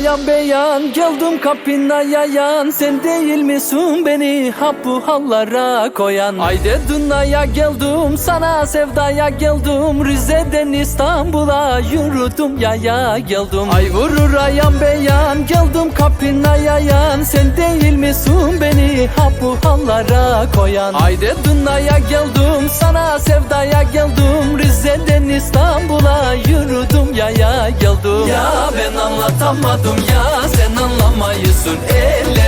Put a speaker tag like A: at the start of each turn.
A: beyan Geldim kapına yayan. Sen değil misin beni ha bu hallara koyan? Ayde dünyaya geldim Sana sevdaya geldim. Rize'den İstanbul'a yürüdüm yaya geldim. Ay vurur ayan beyan Geldim kapına yayan. Sen değil misin beni ha bu hallara koyan? Ayde dünyaya geldim Sana sevdaya geldim. Rize'den İstanbul'a geldim. Ya ben anlatamadım ya sen anlamayısın. Ellere